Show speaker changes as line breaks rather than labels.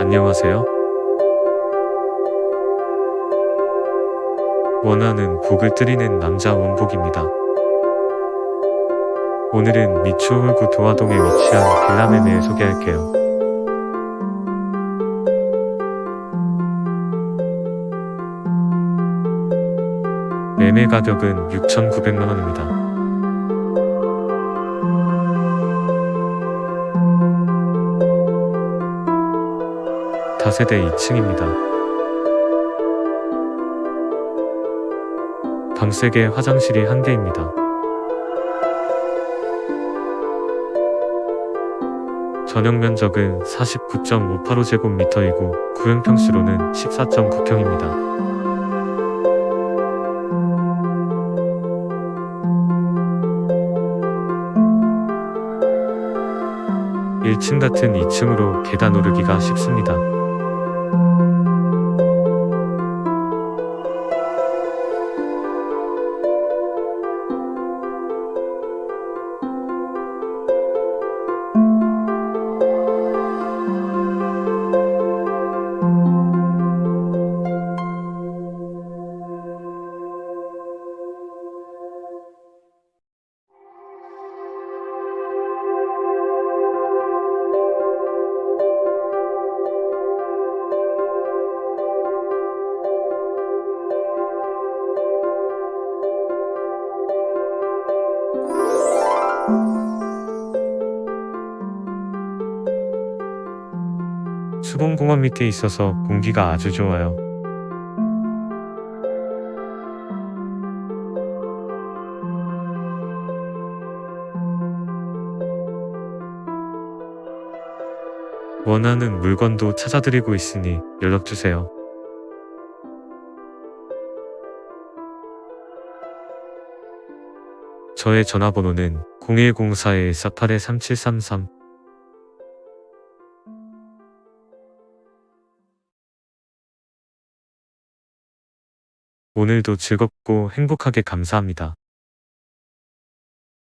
안녕하세요. 원하는 복을 드리는 남자 원복입니다. 오늘은 미추홀구 도화동에 위치한 빌라 매매를 소개할게요. 매매 가격은 6,900만원입니다. 다세대 2층입니다. 방 3개 화장실이 1개입니다. 전용 면적은 49.585제곱미터이고 구형 평수로는 14.9평입니다. 1층 같은 2층으로 계단 오르기가 쉽습니다. 수봉공원 밑에 있어서 공기가 아주 좋아요. 원하는 물건도 찾아드리고 있으니 연락주세요. 저의 전화번호는 0104-148-3733 오늘도 즐겁고 행복하게 감사합니다.